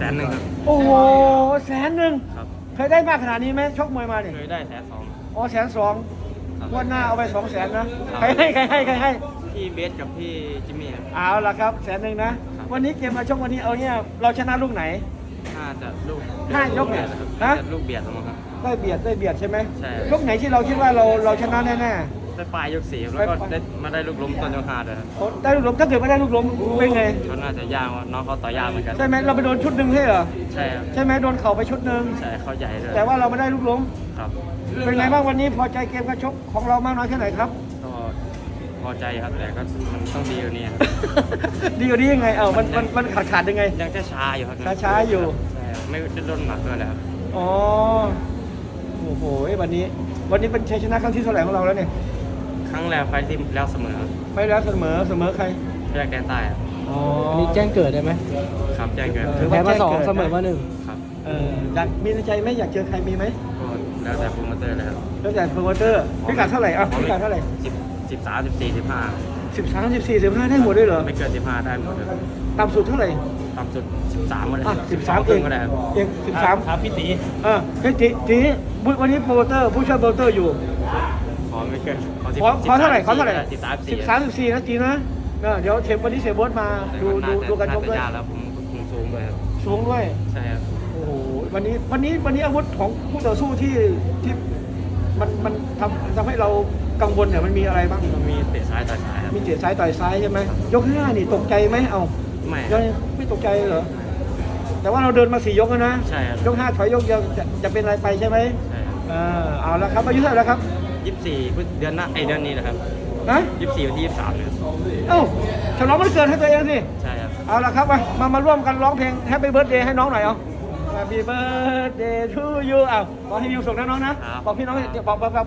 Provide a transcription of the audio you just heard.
แสนหนึ่งครับ โอ้โหแสนหนึ่งครับ เคยได้มากขนาดนี้ไหมชกมวยมาเนี่ยเคยได้แสนสองอ๋อแสนสองครับ งวันหน้าเอาไปสองแสนนะใครให้ใครให้ใครให้พี่เบสกับพี่จิมมี่ครับ เอาละครับแสนหนึ่งนะ ครับ วันนี้เกมมาชกวันนี้เอาเนี่ยเราชนะลูกไหน น่าจะลูกห้ายกเนี่ยครับฮะ น่าจะลูกเบียดมั้งครับ ได้เบียดได้เบียดใช่ไหมใช่ยกไหนที่เราคิดว่าเราเราชนะแน่ ได้ปลายยกสี่แล้วก็ไปไปได้มาได้ลูกล้มต้นยกห้าด้วยครับๆโอ้ได้ลูกล้มถ้าเกิดไม่ได้ลูกล้มเป็นไงเขาน่าจะยากว่าน้องเขาต่อยากเหมือนกัน ใช่ไหมเราไปโดนชุดหนึ่งใช่เหรอ ใช่ครับใช่ไหมโดนเข่าไปชุดหนึ่งใช่เขาใหญ่ด้วยแต่ว่าเราไม่ได้ลูกล้มครับ เป็นไงบ้างวันนี้พอใจเกมการชกของเรามากน้อยแค่ไหนครับ ก็พอใจครับแต่ก็มันต้องดีกว่านี้ครับ ดีกว่านี้ยังไง เอ้ามันมันมันขาดขาดยังไง ยังจะช้าอยู่ครับช้าๆอยู่ ใช่ครับไม่ได้โดนหนักด้วยแหละครับอ๋อ โอ้โหวันนี้ วันนี้เป็นชัยชนะครั้งที่เท่าไหร่ของเราแล้วเนี่ย ครั้งแรกไฟล์ที่แล้วเสมอครับไม่แล้วเสมอเสมอใครแยกแดนใต้ครับอ๋ออันนี้แจ้งเกิดได้ไหมครับแจ้งเกิดถือว่าแพ้มาสองแจ้งเกิดนะเสมอมาหนึ่งครับเอออยากมีในใจไหมอยากเจอใครมีไหมก็แล้วแต่โปรโมเตอร์เลยครับแล้วแต่โปรโมเตอร์พิกัดเท่าไหร่อะพิกัดเท่าไหร่สิบสิบสามสิบสี่สิบห้าสิบสามสิบสี่สิบห้าได้หมดด้วยเหรอไม่เกินสิบห้าได้หมดเลยต่ำสุดเท่าไหร่ต่ำสุดสิบสามก็ได้อะสิบสามคเอรึ่งงก็ได้ครับเองสิบสามครับพี่ตีเออเฮ้ยทีทีนี้วันนี้โปรโมเตอร์ผู้ช่วยโปรโมเตอร์อยู่ขอ ไม่เกินขอขอขอเท่าไหร่ขอเท่าไหร่สิบสามสิบสามสิบสี่นะจีนะเออเดี๋ยวเชฟวันนี้เชฟบอสมาดูดูดูกันชกด้วยยากแล้วผมคุมสูงด้วยครับสูงด้วยใช่ครับโอ้โหวันนี้วันนี้วันนี้อาวุธของผู้ต่อสู้ที่ที่มันมันทำทำให้เรากังวลเนี่ยมันมีอะไรบ้างมันมีเตะซ้ายต่อยซ้ายครับมีเจียซ้ายต่อยซ้ายใช่ไหมยกห้านี่ตกใจไหมเอาไม่ยกไม่ตกใจเหรอแต่ว่าเราเดินมาสี่ยกแล้วนะใช่ครับยกห้าถอยยกเดียวจะจะเป็นอะไรไปใช่ไหมใช่ครับเออเอาละครับอายุเท่าไหร่แล้วครับ ยี่สิบสี่เดือนหน้าไอเดือนนี้นะครับนะยี่สิบสี่วันที่ยี่สิบสามเนี่ยเอ้าฉลองวันเกิดให้ตัวเองสิ ใช่ครับเอาละครับมามามาร่วมกันร้องเพลง Happy Birthday ให้น้องหน่อยเอา Happy Birthday to you เอาขอให้มีความสุขนะน้องนะ บอกพี่น้องบอกบอกบอก